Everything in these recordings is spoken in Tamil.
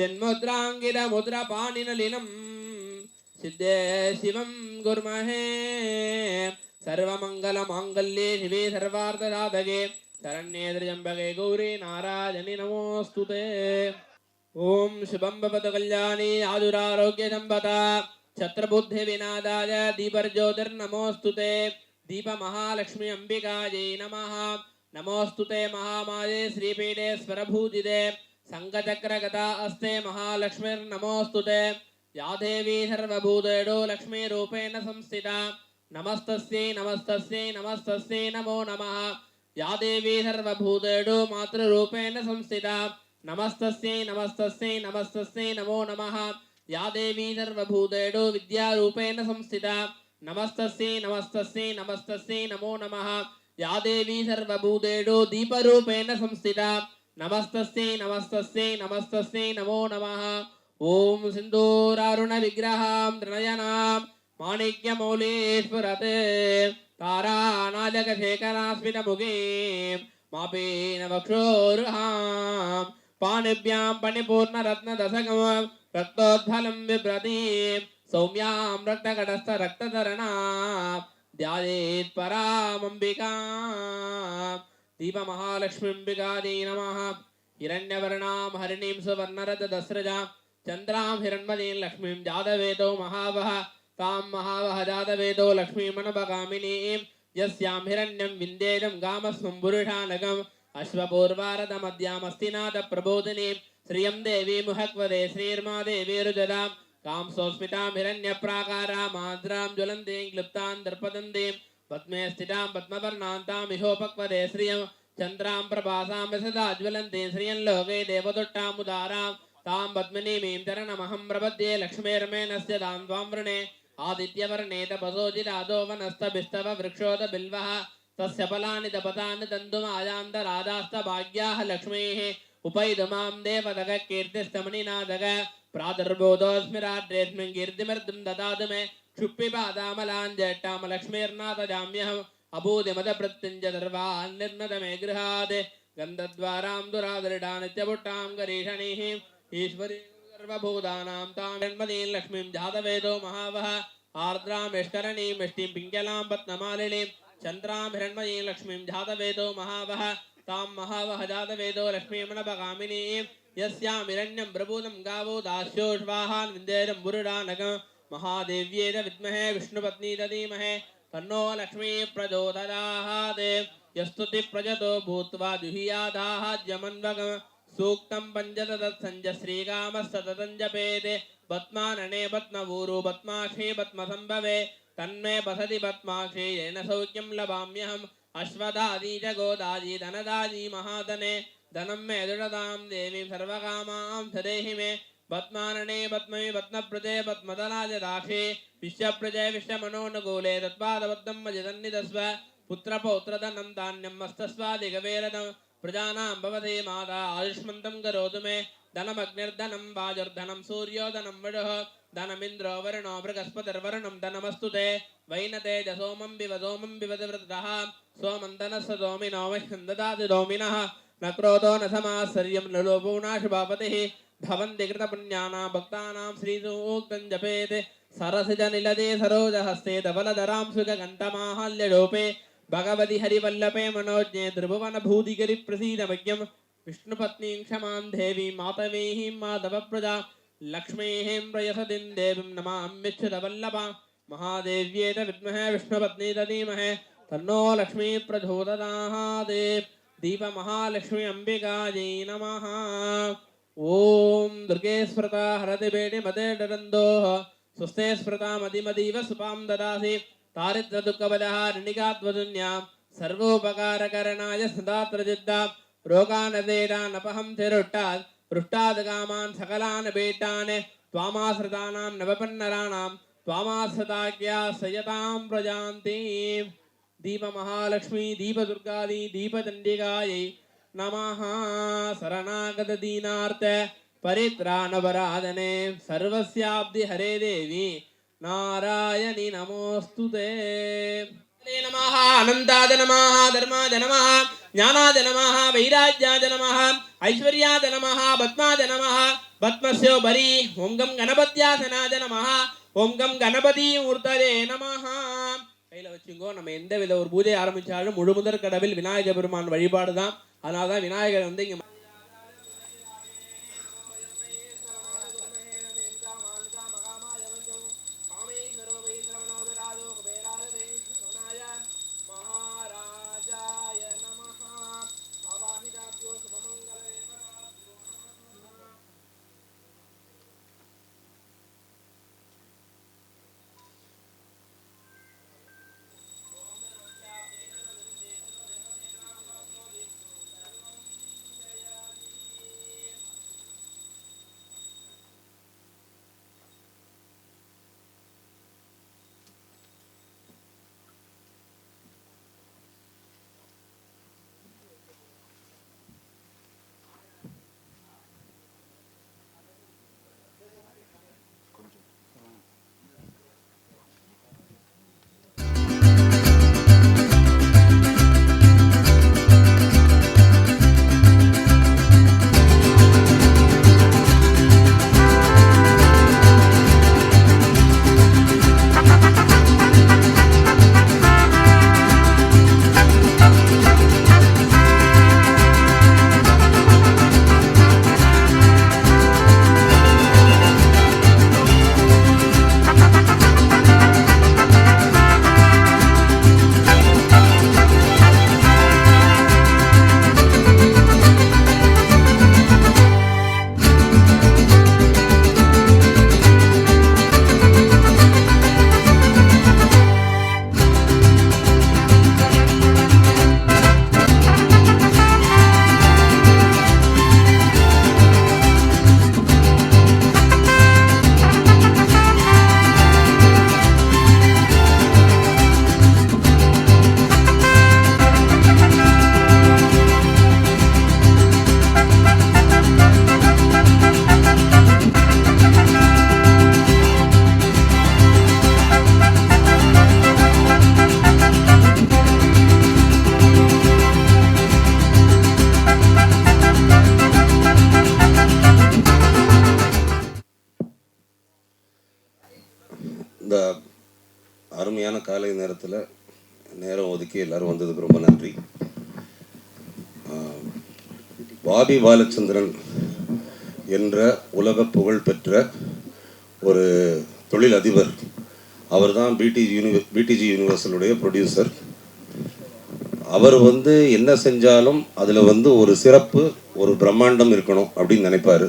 मन्तस्मितालङ्कृतम् चिन्मुद्राङ्गितमुद्रपाणिनलिनम् सिद्धे शिवं कुर्महे सर्वमङ्गलमाङ्गल्ये शिवे सर्वार्थसाधके, शरण्ये त्र्यम्बके गौरी नारायणि नमोऽस्तु ते। ॐ शुभं भवतु कल्याणी आदुरारोग्यसम्पदा छत्रबुद्धिविनादाय दीपर्ज्योतिर्नमोऽस्तु ते। दीपमहालक्ष्मी अम्बिकायै नमः। नमोऽस्तु महामाये श्रीपीठे स्वरभूजिते। సంగచక్ర గత అస్తే మహాలక్ష్మిర్ మహాలక్ష్మిర్నమోస్తుతే. యాదేవీ సర్వభూతేడు లక్ష్మీ రూపేణ సంస్థిత. నమస్తస్యై నమస్తస్యై నమస్తస్యై నమో నమ. యాదేవీ సర్వభూతేడు మాతృ రూపేణ సంస్థిత. నమస్తస్యై నమస్తస్యై నమస్తస్యై నమో నమ. యాదేవీ సర్వభూతేడు విద్యారూపేణ సంస్థిత. నమస్తస్యై నమస్తస్యై నమస్తస్యై నమో నమ. యాదేవీ సర్వభూతేడు దీపరూపేణ సంస్థిత. నమస్తస్తే నమస్తస్తే నమస్తస్తే నమో నమ. ఓం సింధూరారుణ విగ్రహాం త్రినయనాం మాణిక్యమౌళేశ్వరతే. తారానాజకశేఖరాస్మిన ముగే మాపేన వక్షోరుహాం. పాణిభ్యాం పణిపూర్ణరత్నదశకం రక్తోద్ధలం బిభ్రతి సౌమ్యాం రక్తకటస్థ రక్తధరణా. ధ్యాయేత్ పరామంబికా. दीपमहालक्ष्मीम्बिकायै नमः हिरण्यवर्णां हरिणीं सुवर्णरथदस्रजां चन्द्रां हिरण्मयीं लक्ष्मीं जातवेदो महावः तां महावः जातवेदो लक्ष्मीमनपगामिनीं यस्यां हिरण्यं विन्देदं गामस्वं पुरुषानगम् अश्वपूर्वारदमद्यामस्तिनाथप्रबोधिनीं श्रियं देवी मुहक्वदे श्रीर्मा देवीरुजदां कां सोऽस्मितां हिरण्यप्राकारां माद्रां ज्वलन्तीं क्लिप्तां दर्पदन्तीं पद्मे स्थितां पद्मवर्णान्तां इहोपक्वदे श्रियं चन्द्रां प्रभासां सदा ज्वलन्तीं श्रियं लोके देवदुट्टामुदारां तां पद्मिनीमीं चरणमहं प्रपद्ये लक्ष्मीर्मेणस्य तां त्वां वृणे आदित्यवर्णे तपसोजिरादो वनस्तभिस्तव वृक्षोद बिल्वः तस्य फलानि तपतानि तन्तुमायान्तरादास्तभाग्याः लक्ष्मीः उपैदुमां देवदग कीर्तिमर्दं ददातु मे क्षुप्पिपादामलाञ्जट्टामलक्ष्मीर्नाथजाम्यहम् अभूतिमदप्रत्यञ्च सर्वान् निर्नद मे गृहात् गन्धद्वारां दुरादृढा नित्यपुट्टां गरीषणीः ईश्वरी सर्वभूतानां तां जन्मदीं लक्ष्मीं जातवेदो महावः आर्द्रामिष्करणीं मिष्टिं पिङ्गलां पद्ममालिनीं चन्द्रां हिरण्मयीं लक्ष्मीं जातवेदो महावः तां महावः जातवेदो लक्ष्मीमनपगामिनीं यस्यां हिरण्यं प्रभूतं गावो दास्योष्वाहान् विन्देरं बुरुडानगं महादेव्येत विद्महे, विष्णुपत्नी धीमहे तन्नो लक्ष्मी प्रचोदयात्। यस्तुति प्रजतो भूत्वा जुहियादाहाज्यमन्वगम् सूक्तं पञ्चदत्सञ्ज श्रीकामस्तततं जपेत् पद्मानने पद्मवूरु पद्माक्षे पद्मसम्भवे, तन्मे पसति पद्माक्षे, येन सौख्यं लभाम्यहम्। अश्वदादी च गोदाजी धनदाजी महाधने धनं मे दृढतां देवीं सर्वकामां सदेहि मे। పద్మాననే పద్మే పద్మప్రజే పద్మదనాజ దాక్షే విశ్వప్రజే విశ్వమనోనుకూలే తత్పాదబద్ధమ్మ జదన్నిదస్వ పుత్రపౌత్రధనం ధాన్యం మస్తస్వాదిగవేరదం ప్రజానాం భవతే మాత ఆయుష్మంతం కరోతు మే ధనమగ్నిర్ధనం వాజుర్ధనం సూర్యోధనం విడు ధనమింద్రో వరుణో బృగస్పతిర్వరుణం ధనమస్తు తే వైనతే జసోమం బివ సోమం బివతివ్రత సోమం ధనస్వ సోమినో మహ్యం దదాతి దోమిన నక్రోతో న సమాశ్చర్యం నలోపూనాశుభాపతి भवन्ति कृतपुण्यानां भक्तानां श्रीसूक्तं जपेत् सरसिजनिलदे सरोजहस्ते धवलधरां सुगगन्तमाहाल्यलोपे भगवति हरिवल्लभे मनोज्ञे त्रिभुवनभूतिगिरि प्रसीदमज्ञं विष्णुपत्नीं क्षमां देवीं मातवेहीं माधवप्रजा लक्ष्मीः प्रयसतिं देवीं नमाम्यच्युतवल्लभा महादेव्येत विद्महे विष्णुपत्नी धीमहे तन्नो लक्ष्मी प्रचोदयात् दीपमहालक्ष्मी अम्बिकायै नमः ఓం దుర్గే స్మృత హరతి వేణి మదే డరందో స్వస్తే స్మృత మదిమదీవ సుపాం దదాసి. తారిద్ర దుఃఖబలహారిణిగాద్వదున్యా సర్వోపకారకరణాయ సదాత్రజిద్ద రోగానదేరానపహం తిరుట్టాద్ పృష్టాదగామాన్ సకలాన్ బేటాన్ త్వామాశ్రితానాం నవపన్నరాణాం. త్వామాశ్రితాజ్ఞా సయతాం ప్రజాంతి. దీపమహాలక్ష్మీ దీపదుర్గాది దీపదండికాయై नमः शरणागतदीनार्थ परित्राणपराधने सर्वस्याब्धि हरे देवी नारायणि नमोऽस्तु ते नमः अनन्ताद नमः धर्माद नमः ஞானாத நமः வைராஜ்யாத நமः ஐஸ்வர்யாத நமः பத்மாத நமः பத்மஸ்யோபரி ஓம் கம் கணபத்யாசனாத நமः ஓம் கம் கணபதி மூர்த்ததே நமः கையில வச்சுங்கோ நம்ம எந்த வித ஒரு பூஜை ஆரம்பிச்சாலும் முழு முதற் கடவில் விநாயக பெருமான் வழிபாடு தான் அதனால தான் விநாயகர் வந்து இங்க இந்த அருமையான காலை நேரத்தில் நேரம் ஒதுக்கி எல்லாரும் வந்ததுக்கு ரொம்ப நன்றி. பாபி பாலச்சந்திரன் என்ற உலக புகழ் பெற்ற ஒரு தொழில் அதிபர் அவர் தான் பிடிஜி யூனிவர் பிடிஜி யூனிவர்சலுடைய ப்ரொடியூசர் அவர் வந்து என்ன செஞ்சாலும் அதில் வந்து ஒரு சிறப்பு ஒரு பிரம்மாண்டம் இருக்கணும் அப்படின்னு நினைப்பார்.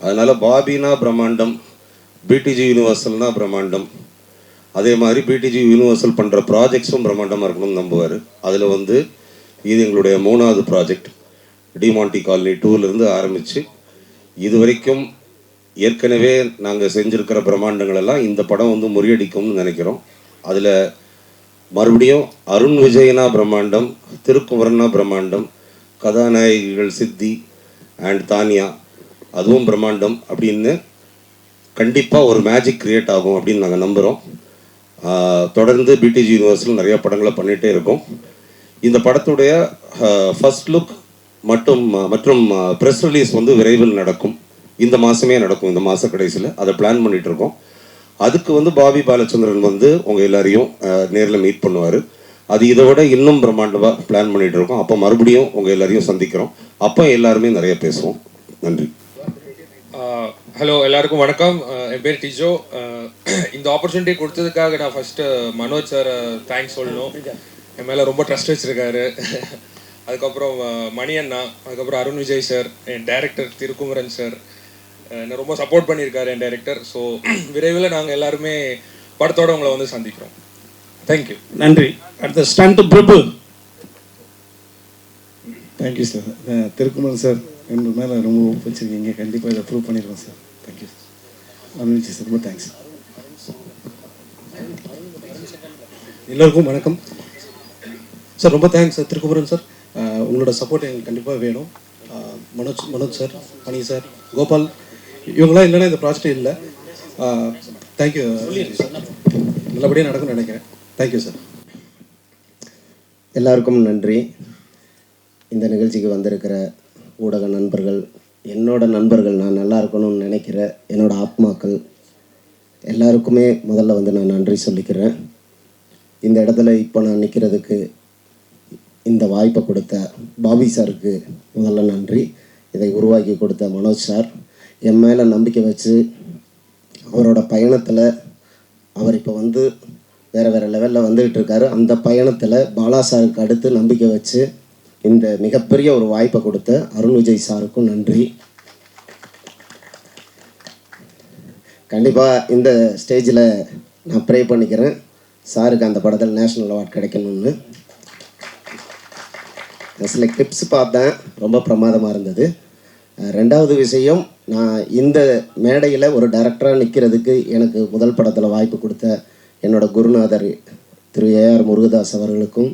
அதனால் பாபினா பிரம்மாண்டம் பிடிஜி யூனிவர்சல்னா பிரம்மாண்டம். அதே மாதிரி பிடிஜி யூனிவர்சல் பண்ணுற ப்ராஜெக்ட்ஸும் பிரம்மாண்டமாக இருக்கணும்னு நம்புவார். அதில் வந்து இது எங்களுடைய மூணாவது ப்ராஜெக்ட் டிமாண்டி காலனி டூலேருந்து ஆரம்பித்து இது வரைக்கும் ஏற்கனவே நாங்கள் செஞ்சுருக்கிற பிரம்மாண்டங்கள் எல்லாம் இந்த படம் வந்து முறியடிக்கும்னு நினைக்கிறோம். அதில் மறுபடியும் அருண் விஜயனா பிரம்மாண்டம் திருக்குமரனா பிரம்மாண்டம் கதாநாயகிகள் சித்தி அண்ட் தானியா அதுவும் பிரம்மாண்டம் அப்படின்னு கண்டிப்பாக ஒரு மேஜிக் க்ரியேட் ஆகும் அப்படின்னு நாங்கள் நம்புகிறோம் தொடர்ந்து பிடிஜி யூனிவர்ஸில் நிறையா படங்களை பண்ணிகிட்டே இருக்கோம். இந்த படத்துடைய ஃபர்ஸ்ட் லுக் மற்றும் மற்றும் ப்ரெஸ் ரிலீஸ் வந்து விரைவில் நடக்கும். இந்த மாதமே நடக்கும் இந்த மாத கடைசியில். அதை பிளான் பண்ணிகிட்டு இருக்கோம். அதுக்கு வந்து பாபி பாலச்சந்திரன் வந்து உங்கள் எல்லாரையும் நேரில் மீட் பண்ணுவார். அது இதை விட இன்னும் பிரம்மாண்டமாக பிளான் பண்ணிகிட்டு இருக்கோம். அப்போ மறுபடியும் உங்கள் எல்லாரையும் சந்திக்கிறோம். அப்போ எல்லாருமே நிறைய பேசுவோம். நன்றி. ஹலோ எல்லாருக்கும் வணக்கம். என் பேர் டிஜோ. இந்த ஆப்பர்ச்சுனிட்டி கொடுத்ததுக்காக நான் ஃபர்ஸ்ட் மனோஜ் சார் தேங்க்ஸ் சொல்லணும். என் மேலே ரொம்ப ட்ரஸ்ட் வச்சிருக்காரு. அதுக்கப்புறம் மணி அண்ணா அதுக்கப்புறம் அருண் விஜய் சார் என் டைரக்டர் திருக்குமரன் சார் என்னை ரொம்ப சப்போர்ட் பண்ணியிருக்காரு என் டைரக்டர் ஸோ விரைவில் நாங்கள் எல்லாருமே படத்தோட உங்களை வந்து சந்திக்கிறோம். தேங்க்யூ நன்றி. அடுத்த stunt Prabhu. Thank you sir Thirukumaran sir எங்கள் மேலே ரொம்ப வச்சுருக்கீங்க. கண்டிப்பாக இதை ப்ரூவ் பண்ணிடுவோம் சார் தேங்க்யூ அனுப்பிச்சு சார் ரொம்ப தேங்க்ஸ் எல்லோருக்கும் வணக்கம். சார் ரொம்ப தேங்க்ஸ் சார். திருக்குமரன் சார். உங்களோட சப்போர்ட் எங்களுக்கு கண்டிப்பாக வேணும். மனோஜ் மனோஜ் சார் மணி சார் கோபால் இவங்களாம் இல்லைன்னா இந்த ப்ராஜெக்ட் இல்லை. தேங்க்யூ நல்லபடியாக நடக்கும்னு நினைக்கிறேன். தேங்க்யூ சார் எல்லாருக்கும் நன்றி. இந்த நிகழ்ச்சிக்கு வந்திருக்கிற ஊடக நண்பர்கள் என்னோட நண்பர்கள் நான் நல்லா இருக்கணும்னு நினைக்கிற என்னோட ஆத்மாக்கள் எல்லாருக்குமே முதல்ல வந்து நான் நன்றி சொல்லிக்கிறேன். இந்த இடத்துல இப்போ நான் நிற்கிறதுக்கு இந்த வாய்ப்பை கொடுத்த பாபி சாருக்கு முதல்ல நன்றி. இதை உருவாக்கி கொடுத்த மனோஜ் சார். என் மேலே நம்பிக்கை வச்சு அவரோட பயணத்தில் அவர் இப்போ வந்து வேறு வேறு லெவலில் வந்துக்கிட்டு இருக்காரு. அந்த பயணத்தில் பாலா சாருக்கு அடுத்து நம்பிக்கை வச்சு இந்த மிகப்பெரிய ஒரு வாய்ப்பை கொடுத்த அருண் விஜய் சாருக்கும் நன்றி. கண்டிப்பாக இந்த ஸ்டேஜில் நான் ப்ரே பண்ணிக்கிறேன். சாருக்கு அந்த படத்தில் நேஷ்னல் அவார்ட் கிடைக்கணும்னு. சில கிளிப்ஸ் பார்த்தேன். ரொம்ப பிரமாதமாக இருந்தது. ரெண்டாவது விஷயம் நான் இந்த மேடையில் ஒரு டைரக்டராக நிற்கிறதுக்கு எனக்கு முதல் படத்தில் வாய்ப்பு கொடுத்த என்னோடய குருநாதர் திரு ஏஆர் முருகதாஸ் அவர்களுக்கும்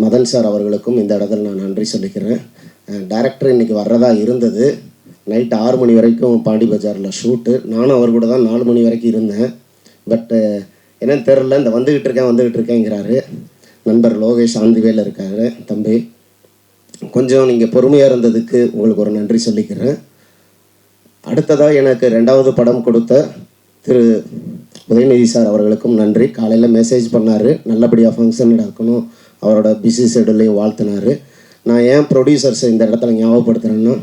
மதன் சார் அவர்களுக்கும் இந்த இடத்துல நான் நன்றி சொல்லிக்கிறேன். டேரக்டர் இன்றைக்கி வர்றதா இருந்தது. நைட் ஆறு மணி வரைக்கும் பாண்டி பஜாரில் ஷூட்டு நானும் அவர் கூட தான் நாலு மணி வரைக்கும் இருந்தேன். பட்டு என்னன்னு தெரில இந்த வந்துக்கிட்டு இருக்கேன் வந்துக்கிட்டு இருக்கேங்கிறாரு. நண்பர் லோகேஷ் ஆந்திவேல இருக்காரு தம்பி. கொஞ்சம் நீங்கள் பொறுமையாக இருந்ததுக்கு உங்களுக்கு ஒரு நன்றி சொல்லிக்கிறேன். அடுத்ததாக எனக்கு ரெண்டாவது படம் கொடுத்த திரு உதயநிதி சார் அவர்களுக்கும் நன்றி. காலையில் மெசேஜ் பண்ணார். நல்லபடியாக ஃபங்க்ஷன் நடக்கணும். அவரோட பிஸி ஷெடியூல்லையும் வாழ்த்தினார். நான் ஏன் ப்ரொடியூசர்ஸை இந்த இடத்துல ஞாபகப்படுத்துகிறேன்னா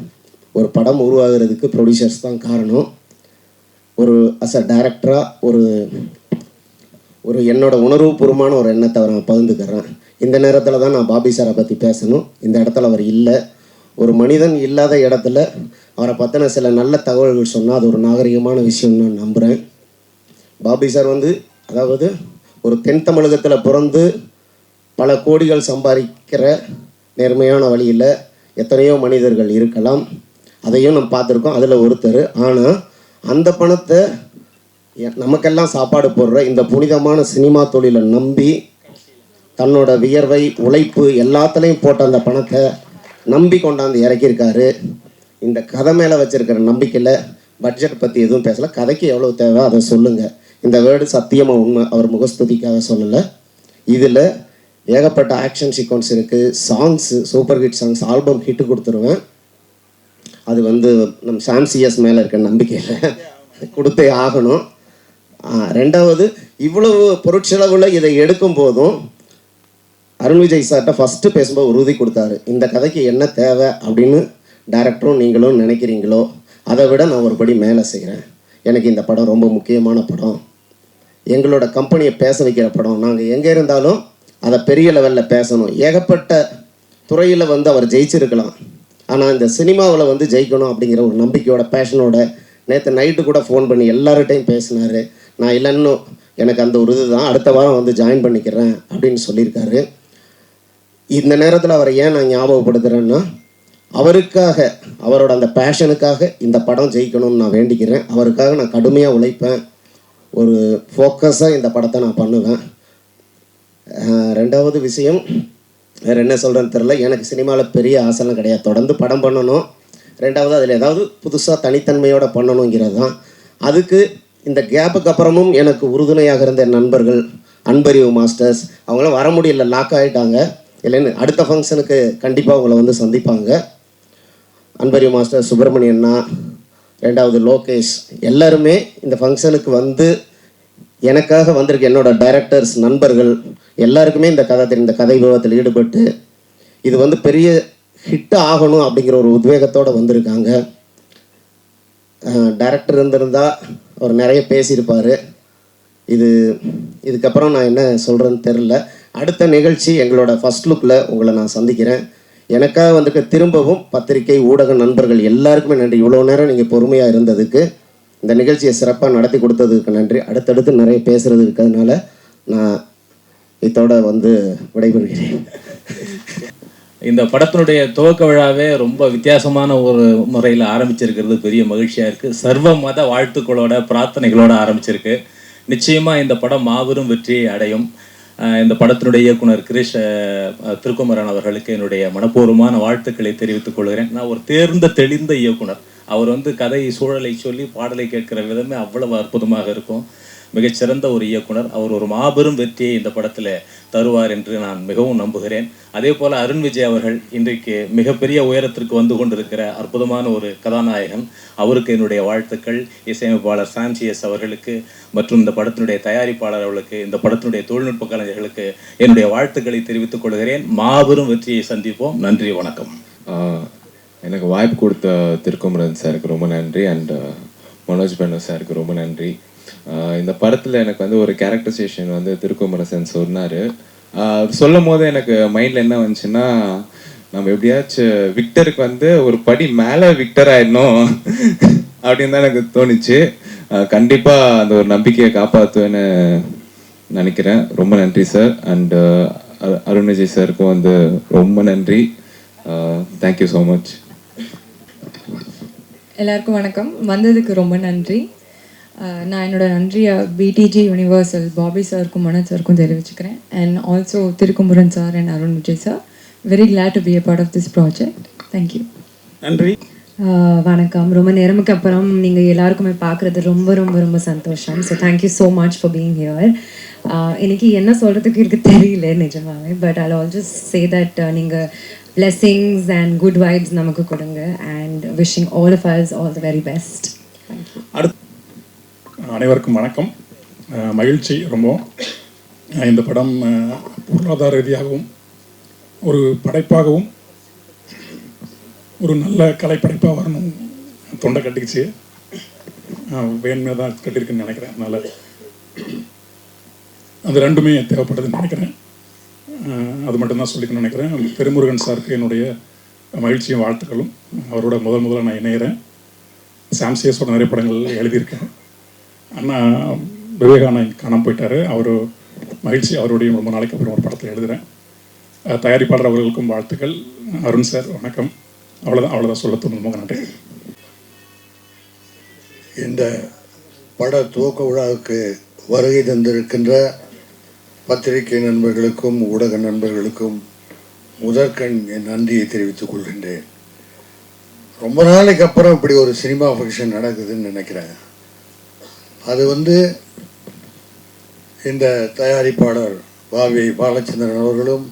ஒரு படம் உருவாகிறதுக்கு ப்ரொடியூசர்ஸ் தான் காரணம். ஒரு அஸ் அ டேரக்டராக ஒரு ஒரு என்னோட உணர்வுபூர்வமான ஒரு எண்ணத்தை நான் பகிர்ந்துக்கிறேன். இந்த நேரத்தில் தான் நான் பாபி சாரை பற்றி பேசணும். இந்த இடத்துல அவர் இல்லை. ஒரு மனிதன் இல்லாத இடத்துல அவரை பற்றின சில நல்ல தகவல்கள் சொன்னால் அது ஒரு நாகரிகமான விஷயம்னு நான் நம்புகிறேன் பாபி சார் வந்து அதாவது ஒரு தென் தமிழகத்தில் பிறந்து பல கோடிகள் சம்பாதிக்கிற நேர்மையான வழியில் எத்தனையோ மனிதர்கள் இருக்கலாம். அதையும் நம்ம பார்த்துருக்கோம். அதில் ஒருத்தர். ஆனால் அந்த பணத்தை எ- நமக்கெல்லாம் சாப்பாடு போடுற இந்த புனிதமான சினிமா தொழிலை நம்பி தன்னோட வியர்வை உழைப்பு எல்லாத்துலேயும் போட்ட அந்த பணத்தை நம்பி கொண்டாந்து இறக்கியிருக்காரு. இந்த கதை மேலே வச்சுருக்கிற நம்பிக்கையில் பட்ஜெட் பற்றி எதுவும் பேசலை. கதைக்கு எவ்வளோ தேவை அதை சொல்லுங்கள் இந்த வேர்டு சத்தியமாக உண்மை. அவர் முகஸ்துதிக்காக சொல்லலை. இதில் ஏகப்பட்ட ஆக்ஷன் சீக்வன்ஸ் இருக்குது songs super hit songs album hit கொடுத்துருவேன். அது வந்து நம் சாம் சிஎஸ் மேலே இருக்க நம்பிக்கையில் கொடுத்தே ஆகணும். ரெண்டாவது இவ்வளவு பொருட்செலவில் இதை எடுக்கும் போதும் அருண் விஜய் சார்கிட்ட ஃபஸ்ட்டு பேசும்போது உறுதி கொடுத்தாரு. இந்த கதைக்கு என்ன தேவை அப்படின்னு டேரக்டரும் நீங்களும் நினைக்கிறீங்களோ அதை விட நான் ஒரு படி மேலே செய்கிறேன் எனக்கு இந்த படம் ரொம்ப முக்கியமான படம். எங்களோட கம்பெனியை பேச வைக்கிற படம். நாங்கள் எங்கே இருந்தாலும் அதை பெரிய லெவலில் பேசணும். ஏகப்பட்ட துறையில் வந்து அவர் ஜெயிச்சிருக்கலாம். ஆனால் இந்த சினிமாவில் வந்து ஜெயிக்கணும் அப்படிங்கிற ஒரு நம்பிக்கையோட பேஷனோட நேற்று நைட்டு கூட ஃபோன் பண்ணி எல்லார்கிட்டையும் பேசினார். நான் இல்லைன்னு எனக்கு அந்த ஒரு இதுதான். அடுத்த வாரம் வந்து ஜாயின் பண்ணிக்கிறேன் அப்படின்னு சொல்லியிருக்காரு. இந்த நேரத்தில் அவரை ஏன் நான் ஞாபகப்படுத்துகிறேன்னா அவருக்காக அவரோட அந்த பேஷனுக்காக இந்த படம் ஜெயிக்கணும்னு நான் வேண்டிக்கிறேன். அவருக்காக நான் கடுமையாக உழைப்பேன். ஒரு ஃபோக்கஸாக இந்த படத்தை நான் பண்ணுவேன். ரெண்டாவது விஷயம் வேறு என்ன சொல்கிறேன்னு தெரில எனக்கு சினிமாவில் பெரிய ஆசைலாம் கிடையாது. தொடர்ந்து படம் பண்ணணும். ரெண்டாவது அதில் ஏதாவது புதுசாக தனித்தன்மையோடு பண்ணணுங்கிறது தான். அதுக்கு இந்த கேப்புக்கு அப்புறமும் எனக்கு உறுதுணையாக இருந்த என் நண்பர்கள் அன்பறிவு மாஸ்டர்ஸ் அவங்களாம் வர முடியல லாக் ஆகிட்டாங்க இல்லைன்னு அடுத்த ஃபங்க்ஷனுக்கு கண்டிப்பாக அவங்கள வந்து சந்திப்பாங்க. அன்பறிவு மாஸ்டர் சுப்பிரமணியண்ணா ரெண்டாவது லோகேஷ் எல்லாருமே இந்த ஃபங்க்ஷனுக்கு வந்து எனக்காக வந்திருக்க என்னோட டைரக்டர்ஸ் நண்பர்கள் எல்லாருக்குமே இந்த கதை தெரியும். இந்த கதை விபத்தில் ஈடுபட்டு இது வந்து பெரிய ஹிட் ஆகணும் அப்படிங்கிற ஒரு உத்வேகத்தோடு வந்திருக்காங்க. டைரக்டர் இருந்திருந்தால் அவர் நிறைய பேசியிருப்பார். இது இதுக்கப்புறம் நான் என்ன சொல்கிறேன்னு தெரில அடுத்த நிகழ்ச்சி எங்களோட ஃபர்ஸ்ட் லுக்கில் உங்களை நான் சந்திக்கிறேன். எனக்காக வந்துட்டு திரும்பவும் பத்திரிகை ஊடக நண்பர்கள் எல்லாருக்குமே நன்றி. இவ்வளோ நேரம் நீங்கள் பொறுமையாக இருந்ததுக்கு இந்த நிகழ்ச்சியை சிறப்பாக நடத்தி கொடுத்ததுக்கு நன்றி. அடுத்தடுத்து நிறைய பேசுகிறது இருக்கிறதுனால நான் இதோட வந்து விடைபெறுகிறேன். இந்த படத்தினுடைய துவக்க விழாவே ரொம்ப வித்தியாசமான ஒரு முறையில் ஆரம்பிச்சிருக்கிறது. பெரிய மகிழ்ச்சியாக இருக்குது சர்வ மத வாழ்த்துக்களோட பிரார்த்தனைகளோட ஆரம்பிச்சிருக்கு. நிச்சயமாக இந்த படம் மாபெரும் வெற்றியை அடையும். இந்த படத்தினுடைய இயக்குனர் கிரீஷ் திருக்குமரன் அவர்களுக்கு என்னுடைய மனப்பூர்வமான வாழ்த்துக்களை தெரிவித்துக் கொள்கிறேன். நான் ஒரு தேர்ந்த தெளிந்த இயக்குனர். அவர் வந்து கதை சூழலை சொல்லி பாடலை கேட்கிற விதமே அவ்வளவு அற்புதமாக இருக்கும். மிகச்சிறந்த ஒரு இயக்குனர். அவர் ஒரு மாபெரும் வெற்றியை இந்த படத்தில் தருவார் என்று நான் மிகவும் நம்புகிறேன். அதே போல் அருண் விஜய் அவர்கள் இன்றைக்கு மிகப்பெரிய உயரத்திற்கு வந்து கொண்டிருக்கிற அற்புதமான ஒரு கதாநாயகன். அவருக்கு என்னுடைய வாழ்த்துக்கள். இசையமைப்பாளர் சாம்சிஎஸ் அவர்களுக்கு மற்றும் இந்த படத்தினுடைய தயாரிப்பாளர் அவர்களுக்கு இந்த படத்தினுடைய தொழில்நுட்ப கலைஞர்களுக்கு என்னுடைய வாழ்த்துக்களை தெரிவித்துக் கொள்கிறேன். மாபெரும் வெற்றியை சந்திப்போம். நன்றி வணக்கம். எனக்கு வாய்ப்பு கொடுத்த திருக்குமரன் சாருக்கு ரொம்ப நன்றி. அண்ட் uh, மனோஜ் பெண்ணு சாருக்கு ரொம்ப நன்றி. Uh, இந்த படத்தில் எனக்கு வந்து ஒரு கேரக்டரைசேஷன் வந்து திருக்குமரசன் சொன்னார். Uh, சொல்லும் போது எனக்கு மைண்டில் என்ன வந்துச்சுன்னா நம்ம எப்படியாச்சும் விக்டருக்கு வந்து ஒரு படி மேலே விக்டர் ஆயிடணும் அப்படின்னு தான் எனக்கு தோணுச்சு. கண்டிப்பாக அந்த ஒரு நம்பிக்கையை காப்பாற்றுவேன்னு நினைக்கிறேன். ரொம்ப நன்றி சார் அண்ட் அருண்விஜய் சாருக்கும் வந்து ரொம்ப நன்றி. தேங்க்யூ ஸோ மச் எல்லாருக்கும் வணக்கம். வந்ததுக்கு ரொம்ப நன்றி. நான் என்னோட நன்றியை பிடிஜி யூனிவர்சல் பாபி சாருக்கும் மனோஜ் சாருக்கும் தெரிவிச்சுக்கிறேன். And also Thirukumaran sir and Arun Vijay sir. Very glad to be a part of this project thank you நன்றி. வணக்கம். ரொம்ப நேரமுக்கு அப்புறம் நீங்கள் எல்லாருக்குமே பார்க்குறது ரொம்ப ரொம்ப ரொம்ப சந்தோஷம். So thank you so much for being here எனக்கு என்ன சொல்கிறதுக்கு இருக்கு தெரியல நிஜமாவே. But I all just say that நீங்கள் blessings அண்ட் குட் வைப்ஸ் நமக்கு கொடுங்க and wishing all of us all the very best அனைவருக்கும் வணக்கம். மகிழ்ச்சி ரொம்ப. இந்த படம் பொருளாதார ரீதியாகவும் ஒரு படைப்பாகவும் ஒரு நல்ல கலைப்படைப்பாக வரணும். தொண்டை கட்டிக்கிச்சு. வேண்மையாக தான் கட்டியிருக்குன்னு நினைக்கிறேன். அதனால் அது ரெண்டுமே தேவைப்படுதுன்னு நினைக்கிறேன். அது மட்டும்தான் சொல்லிக்கணும்னு நினைக்கிறேன். பெருமுருகன் சாருக்கு என்னுடைய மகிழ்ச்சியும் வாழ்த்துக்களும். அவரோட முதல் முதல்ல நான் இணையிறேன். சாம்சியஸோட நிறைய படங்கள் எழுதியிருக்கேன். அண்ணா விவேகானந்த் காணாமல் போயிட்டார். அவர் மகிழ்ச்சி அவருடைய ரொம்ப நாளைக்கு அப்புறம் ஒரு படத்தில் எழுதுகிறேன் தயாரிப்பாளர் அவர்களுக்கும் வாழ்த்துக்கள். அருண் சார் வணக்கம். அவ்வளோதான் அவ்வளோதான் சொல்ல தோணும் ரொம்ப நன்றி. இந்த பட துவக்க விழாவுக்கு வருகை தந்திருக்கின்ற பத்திரிகை நண்பர்களுக்கும் ஊடக நண்பர்களுக்கும் முதற்கண் என் நன்றியை தெரிவித்துக் கொள்கின்றேன். ரொம்ப நாளைக்கு அப்புறம் இப்படி ஒரு சினிமா ஃபங்க்ஷன் நடக்குதுன்னு நினைக்கிறேன். அது வந்து இந்த தயாரிப்பாளர் பாவி பாலச்சந்திரன் அவர்களும்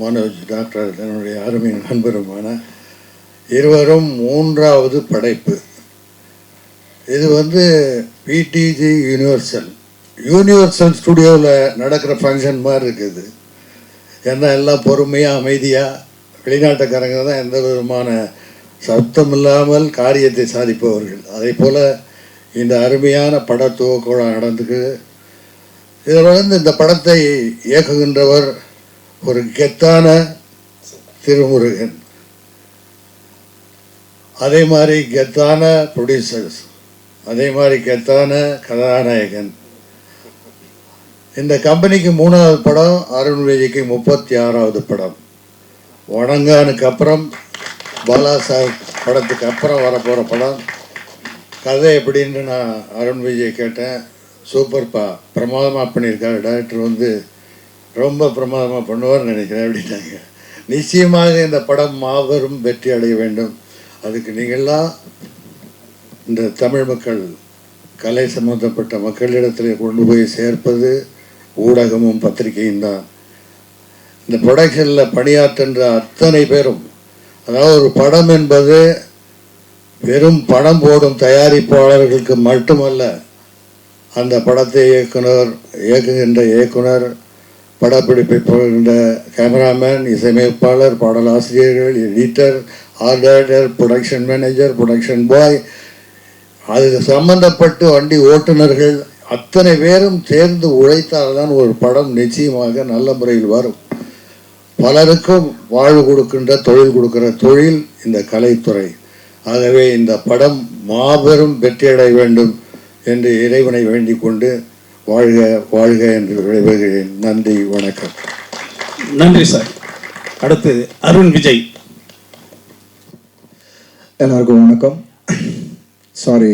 மனோஜ் டாக்டர் தன்னுடைய அருமை நண்பருமான இருவரும் மூன்றாவது படைப்பு. இது வந்து பிடிஜி யூனிவர்சல் யூனிவர்சல் ஸ்டுடியோவில் நடக்கிற ஃபங்க்ஷன் மாதிரி இருக்குது. ஏன்னா எல்லாம் பொறுமையாக அமைதியாக வெளிநாட்டுக்காரங்க தான் எந்த விதமான சத்தம் இல்லாமல் காரியத்தை சாதிப்பவர்கள். அதே போல் இந்த அருமையான பட நடந்துக்குது நடந்துக்கு இதில் வந்து இந்த படத்தை இயக்குகின்றவர் ஒரு கெத்தான திருமுருகன். அதே மாதிரி கெத்தான ப்ரொடியூசர்ஸ் அதே மாதிரி கெத்தான கதாநாயகன். இந்த கம்பெனிக்கு மூணாவது படம் அருண் விஜய்க்கு முப்பத்தி ஆறாவது படம். வணங்கானுக்கு அப்புறம் பாலா சார் படத்துக்கு அப்புறம் வரப்போகிற படம். கதை எப்படின்னு நான் அருண் விஜய் கேட்டேன். சூப்பர்ப்பா பிரமாதமாக பண்ணியிருக்காரு. டேரக்டர் வந்து ரொம்ப பிரமாதமாக பண்ணுவார்னு நினைக்கிறேன் அப்படின்னாங்க. நிச்சயமாக இந்த படம் மாபெரும் வெற்றி அடைய வேண்டும். அதுக்கு நீங்கள்லாம் இந்த தமிழ் மக்கள் கலை சம்பந்தப்பட்ட மக்களிடத்தில் கொண்டு போய் சேர்ப்பது ஊடகமும் பத்திரிகையும் தான். இந்த ப்ரொடக்ஷனில் பணியாற்றுன்ற அத்தனை பேரும் அதாவது ஒரு படம் என்பது வெறும் படம் போடும் தயாரிப்பாளர்களுக்கு மட்டுமல்ல அந்த படத்தை இயக்குனர் இயக்குகின்ற இயக்குனர் படப்பிடிப்பை போகின்ற கேமராமேன் இசையமைப்பாளர் பாடலாசிரியர்கள் editor art director production manager production boy அது சம்மந்தப்பட்டு வண்டி ஓட்டுநர்கள் அத்தனை பேரும் சேர்ந்து உழைத்தால்தான் ஒரு படம் நிச்சயமாக நல்ல முறையில் வரும். பலருக்கும் வாழ்வு கொடுக்கின்ற தொழில் கொடுக்கிற தொழில் இந்த கலைத்துறை. ஆகவே இந்த படம் மாபெரும் வெற்றியடைய வேண்டும் என்று இறைவனை வேண்டிக் கொண்டு வாழ்க வாழ்க என்று விடைபெறுகிறேன். நன்றி வணக்கம். நன்றி சார். அடுத்து அருண் விஜய். எல்லாருக்கும் வணக்கம். சாரி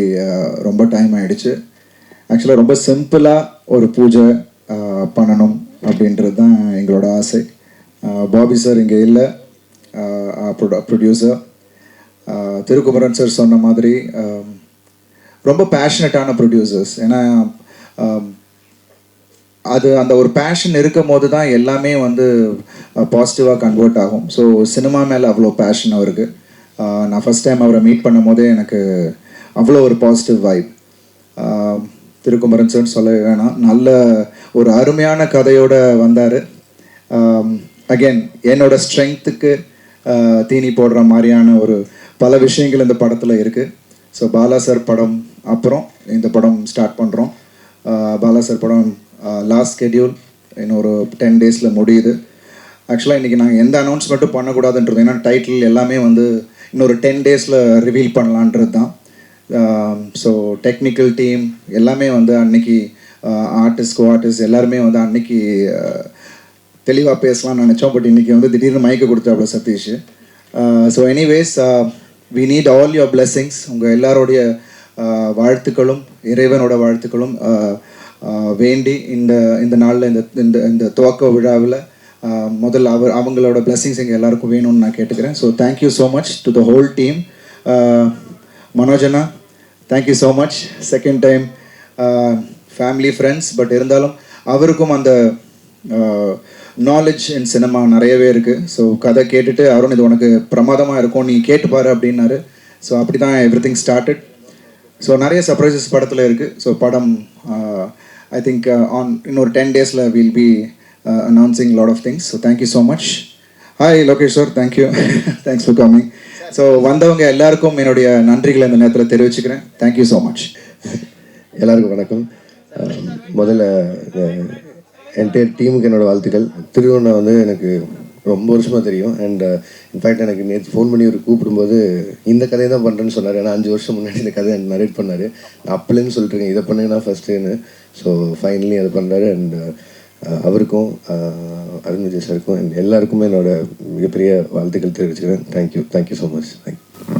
ரொம்ப டைம் ஆயிடுச்சு. ஆக்சுவலாக ரொம்ப சிம்பிளாக ஒரு பூஜை பண்ணணும் அப்படின்றது தான் எங்களோட ஆசை. பாபி சார் இங்கே இல்லை. ப்ரொடியூசர் திருக்குமரன் சார் சொன்ன மாதிரி ரொம்ப பேஷனட்டான ப்ரொடியூசர்ஸ் ஏன்னா அது அந்த ஒரு பேஷன் இருக்கும் போது தான் எல்லாமே வந்து பாசிட்டிவாக கன்வெர்ட் ஆகும். ஸோ சினிமா மேலே அவ்வளோ பேஷன் அவருக்கு. நான் ஃபஸ்ட் டைம் அவரை மீட் பண்ணும் போதே எனக்கு அவ்வளோ ஒரு பாசிட்டிவ் வைப் திருக்குமரன் சார் சொல்ல வேணாம். நல்ல ஒரு அருமையான கதையோட வந்தார். அகைன் என்னோட ஸ்ட்ரெங்க்த்துக்கு தீனி போடுற மாதிரியான ஒரு பல விஷயங்கள் இந்த படத்தில் இருக்குது ஸோ பாலா சார் படம் அப்புறம் இந்த படம் ஸ்டார்ட் பண்ணுறோம் பாலா சார் படம் லாஸ்ட் ஸ்கெடியூல் இன்னொரு டென் டேஸில் முடியுது. ஆக்சுவலாக இன்றைக்கி நாங்கள் எந்த அனௌன்ஸ்மெண்ட்டும் பண்ணக்கூடாதுன்றது ஏன்னா டைட்டில் எல்லாமே வந்து இன்னொரு டென் டேஸில் ரிவீல் பண்ணலான்றது தான் ஸோ டெக்னிக்கல் டீம் எல்லாமே வந்து அன்னைக்கு ஆர்டிஸ்ட் கோ ஆர்டிஸ்ட் எல்லாருமே வந்து அன்னைக்கு uh, தெளிவாக பேசலாம்னு நினச்சோம். பட் இன்றைக்கி வந்து திடீர்னு மயக்க கொடுத்தாப்புல Satish. So anyways we need all your blessings உங்கள் எல்லாருடைய uh, வாழ்த்துக்களும் இறைவனோட வாழ்த்துக்களும் uh, வேண்டி இந்த இந்த நாளில் இந்த இந்த இந்த துவக்க விழாவில் முதல்ல அவர் அவங்களோட blessings எங்கள் எல்லாருக்கும் வேணும்னு நான் கேட்டுக்கிறேன். So thank you so much to the whole team மனோஜனா thank you so much second time family friends but இருந்தாலும் அவருக்கும் அந்த நாலேஜ் இன் சினிமா நிறையவே இருக்குது ஸோ கதை கேட்டுட்டு அருண் இது உனக்கு பிரமாதமாக இருக்கும் நீ கேட்டுப்பாரு அப்படின்னாரு. ஸோ அப்படி தான் எவ்ரி திங் ஸ்டார்டட் ஸோ நிறைய சர்ப்ரைசஸ் படத்தில் இருக்குது ஸோ படம் ஐ திங்க் ஆன் இன்னொரு டென் டேஸில் will be announcing lot of things so thank you so much hi Lokesh sir thank you thanks for coming so வந்தவங்க எல்லாருக்கும் என்னுடைய நன்றிகளை இந்த நேரத்தில் தெரிவிச்சுக்கிறேன். தேங்க்யூ ஸோ மச் எல்லாருக்கும் வணக்கம். முதல்ல என்டையர் டீமுக்கு என்னோட வாழ்த்துக்கள். திருவண்ணா வந்து எனக்கு ரொம்ப வருஷமாக தெரியும். அண்ட் இன்ஃபேக்ட் uh, எனக்கு நேற்று ஃபோன் பண்ணி ஒரு கூப்பிடும்போது இந்த கதையை தான் பண்ணுறேன்னு சொன்னார். ஏன்னா அஞ்சு வருஷம் முன்னாடி இந்த கதையை நரேட் பண்ணார். நான் அப்பலேருந்து சொல்லிட்டுருக்கேன் இதை பண்ணுங்கன்னா ஃபஸ்ட்டுன்னு ஸோ ஃபைனலி அதை பண்ணுறாரு அண்ட் அவருக்கும் அருண் விஜய் சாருக்கும் எல்லாருக்குமே என்னோட மிகப்பெரிய வாழ்த்துக்கள் தெரிவிச்சுக்கிறேன். Thank you thank you so much thank you